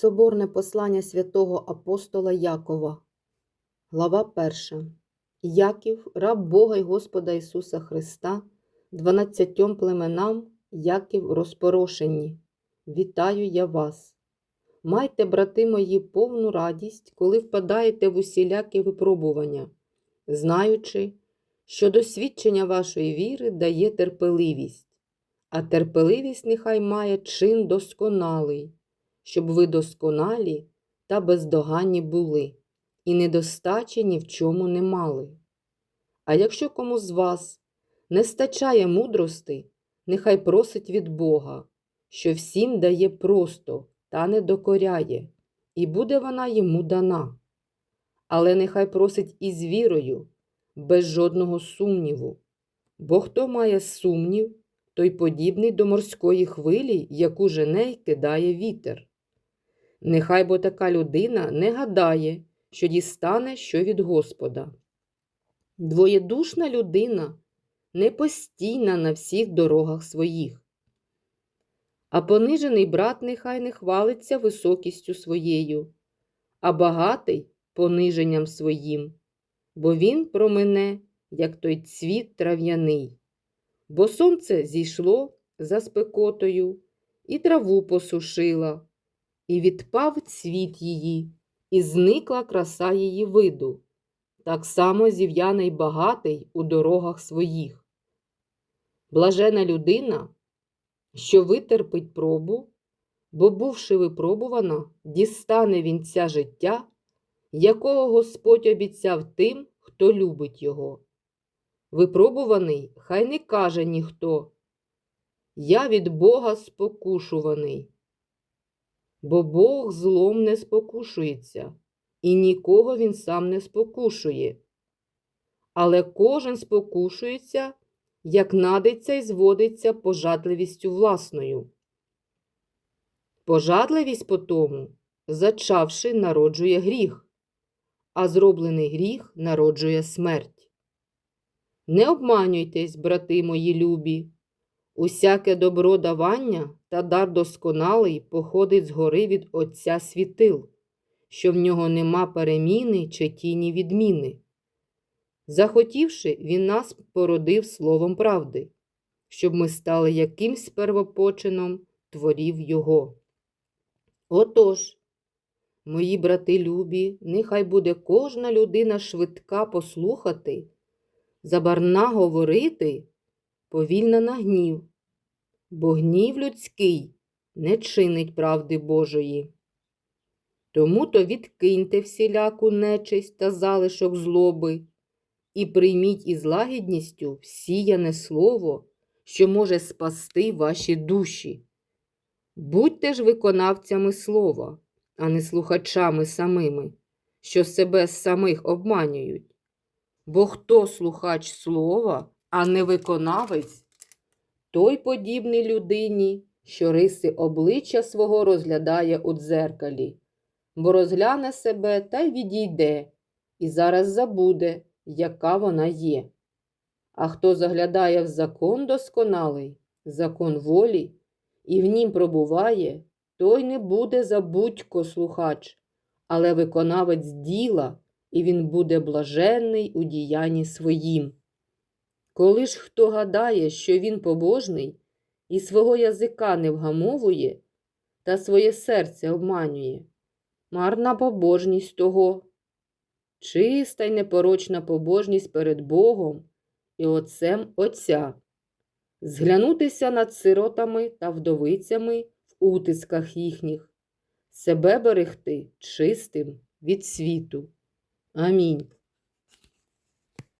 Соборне послання святого апостола Якова, глава 1. Яків, раб Бога й Господа Ісуса Христа, дванадцятьом племенам Яків розпорошені. Вітаю я вас. Майте, брати мої, повну радість, коли впадаєте в усілякі випробування, знаючи, що досвідчення вашої віри дає терпеливість, а терпеливість нехай має чин досконалий щоб ви досконалі та бездоганні були, і недостачі ні в чому не мали. А якщо кому з вас не стачає мудрости, нехай просить від Бога, що всім дає просто та не докоряє, і буде вона йому дана. Але нехай просить із вірою, без жодного сумніву, бо хто має сумнів, той подібний до морської хвилі, яку жене й кидає вітер. Нехай бо така людина не гадає, що дістане що від Господа. Двоєдушна людина не постійна на всіх дорогах своїх. А понижений брат нехай не хвалиться високістю своєю, а багатий пониженням своїм, бо він промине, як той цвіт трав'яний. Бо сонце зійшло за спекотою і траву посушила і відпав цвіт її, і зникла краса її виду, так само зів'яний багатий у дорогах своїх. Блажена людина, що витерпить пробу, бо, бувши випробувана, дістане вінця життя, якого Господь обіцяв тим, хто любить його. Випробуваний, хай не каже ніхто. Я від Бога спокушуваний бо Бог злом не спокушується, і нікого він сам не спокушує. Але кожен спокушується, як надиться і зводиться пожадливістю власною. Пожадливість по тому, зачавши, народжує гріх, а зроблений гріх народжує смерть. Не обманюйтесь, брати мої любі, усяке добро давання та дар досконалий походить згори від Отця світил, що в нього нема переміни чи тіні відміни. Захотівши, він нас породив словом правди, щоб ми стали якимсь первопочином творів Його. Отож, мої брати любі, нехай буде кожна людина швидка послухати, забарна говорити, повільна на гнів, бо гнів людський не чинить правди Божої. Тому то відкиньте всіляку нечисть та залишок злоби і прийміть із лагідністю всіяне слово, що може спасти ваші душі. Будьте ж виконавцями слова, а не слухачами самими, що себе самих обманюють. Бо хто слухач слова, а не виконавець, той подібний людині, що риси обличчя свого розглядає у дзеркалі, бо розгляне себе та й відійде, і зараз забуде, яка вона є. А хто заглядає в закон досконалий, закон волі, і в нім пробуває, той не буде забудько слухач, але виконавець діла, і він буде блаженний у діянні своїм. Коли ж хто гадає, що він побожний і свого язика не вгамовує, та своє серце обманює, марна побожність того, чиста й непорочна побожність перед Богом і Отцем Отця, зглянутися над сиротами та вдовицями в утисках їхніх, себе берегти чистим від світу. Амінь.